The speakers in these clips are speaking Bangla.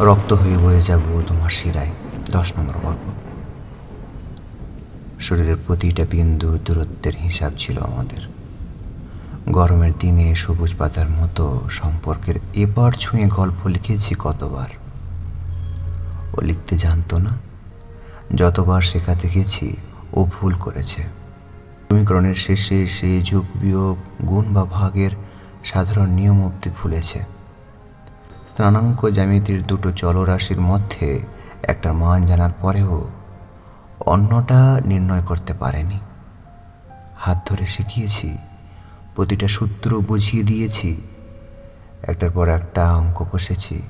রক্ত হয়ে বয়ে যাব তোমার শিরায়, দশ নম্বর গল্প শরীরের প্রতিটা বিন্দু দূরত্বের হিসাব ছিল আমাদের। গরমের দিনে সবুজ পাতার মতো সম্পর্কের এবার ছুঁয়ে গল্প লিখেছি কতবার। ও লিখতে জানতো না, যতবার শেখাতে গেছি ও ভুল করেছে। সমীকরণের শেষে সে যোগ বিয়োগ, গুণ বা ভাগের সাধারণ নিয়ম অব্দি ভুলেছে। স্নানাঙ্ক জ্যামিতির দুটো চলরাশির মধ্যে একটা মান জানার পরেও অন্যটা নির্ণয় করতে পারেনি। হাত ধরে শিখিয়েছি, প্রতিটা সূত্র বুঝিয়ে দিয়েছি, একটার পর একটা অঙ্ক কষেছি।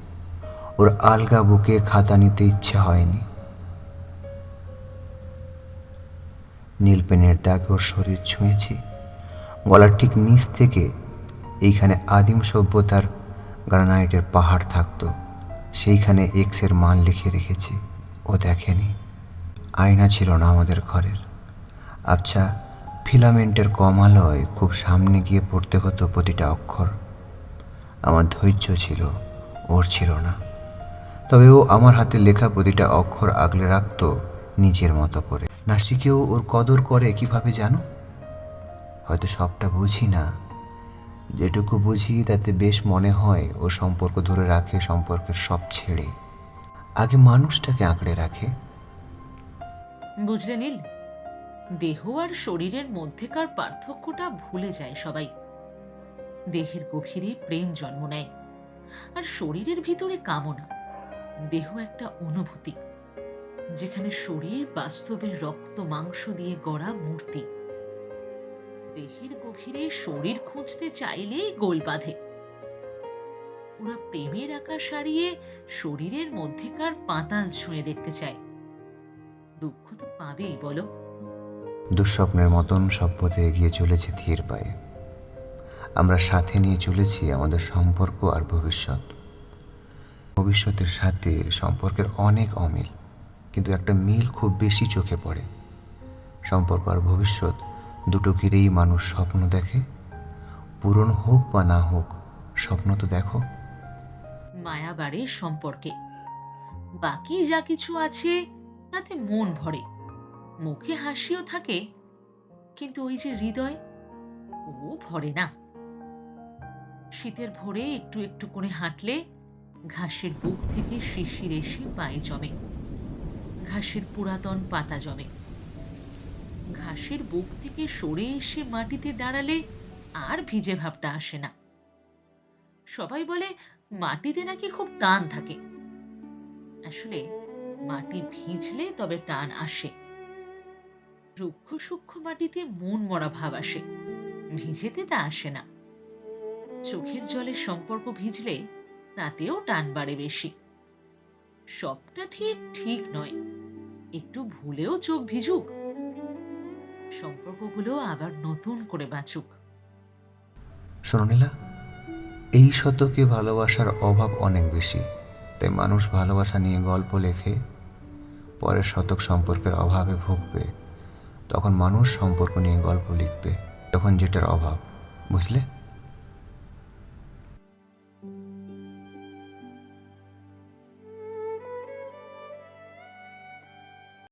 ওর আলগা বুকে খাতা নিতে ইচ্ছে হয়নি। নীল পেনের দাগ ওর শরীর ছুঁয়েছি। গলার ঠিক নিচ থেকে এইখানে আদিম সভ্যতার গ্রানাইটের পাহাড় থাকতো। সেইখানে এক্সের মান লিখে রেখেছি। ও দেখেনি। আয়না ছিল না আমাদের ঘরের। আচ্ছা ফিলামেন্টের কম আলোয় খুব সামনে গিয়ে পড়তে হতো প্রতিটা অক্ষর। আমার ধৈর্য ছিল, ওর ছিল না। তবে ও আমার হাতে লেখা প্রতিটা অক্ষর আগলে রাখতো নিজের মতো করে। না শিখেও ওর কদর করে, কীভাবে জানো? হয়তো সবটা বুঝি না। যেটুকু বুঝি, তাতে বেশ মনে হয় ও সম্পর্ক ধরে রাখে সম্পর্কের সব ছেড়ে। আগে মানুষটাকে আঁকড়ে রাখে। বুঝলে নীল? দেহ আর শরীরের মধ্যেকার পার্থক্যটা ভুলে যায় সবাই। দেহের গভীরে প্রেম জন্ম নেয়, আর শরীরের ভিতরে কামনা। দেহ একটা অনুভূতি, যেখানে শরীর বাস্তবের রক্ত মাংস দিয়ে গড়া মূর্তি। দেহের গভীরে শরীর খুঁজতে চাইলেই গোল বাঁধে। ওরা প্রেমের আকাশ হারিয়ে শরীরের মধ্যেকার পাতাল ছুঁয়ে দেখতে চায়। দুঃখ তো পাবেই, বলো। দুঃস্বপ্নের মতন সব পথে এগিয়ে চলেছে ধীর পায়ে। আমরা সাথে নিয়ে চলেছি আমাদের সম্পর্ক আর ভবিষ্যৎ। ভবিষ্যতের সাথে সম্পর্কের অনেক অমিল, কিন্তু একটা মিল খুব বেশি চোখে পড়ে। সম্পর্ক আর ভবিষ্যৎ দুটো ঘিরেই মানুষ স্বপ্ন দেখে। পূরণ হোক বা না হোক, স্বপ্ন তো দেখো। মায়া বাড়ে সম্পর্কে। বাকি যা কিছু আছে, তাতে মন ভরে। মুখে হাসিও থাকে, কিন্তু ওই যে হৃদয়, ও ভরে না। শীতের ভোরে একটু একটু করে হাঁটলে ঘাসের বুক থেকে শিশির এসে পায়ে জমে। ঘাসের পুরাতন পাতা জমে। ঘাসের বুক থেকে সরে এসে মাটিতে দাঁড়ালে আর ভিজে ভাবটা আসে না। সবাই বলে, মাটিতে নাকি খুব টান থাকে। আসলে মাটি ভিজলে তবে টান আসে। রুক্ষ সূক্ষ্ম মাটিতে মন মরা ভাব আসে, ভিজেতে তা আসে না। চোখের জলের সম্পর্ক ভিজলে তাতেও টান বাড়ে বেশি। সবটা ঠিক ঠিক নয়, একটু ভুলেও চোখ ভিজুক সম্পর্কগুলো আবার নতুন করে বাঁচুক। শোনিলা এই শতকে ভালোবাসার অভাব অনেক বেশি, তাই মানুষ ভালোবাসা নিয়ে গল্প লেখে পরের শতক সম্পর্কের অভাবে ভুগবে, তখন মানুষ সম্পর্ক নিয়ে গল্প লিখবে, তখন যেটার অভাব, বুঝলে?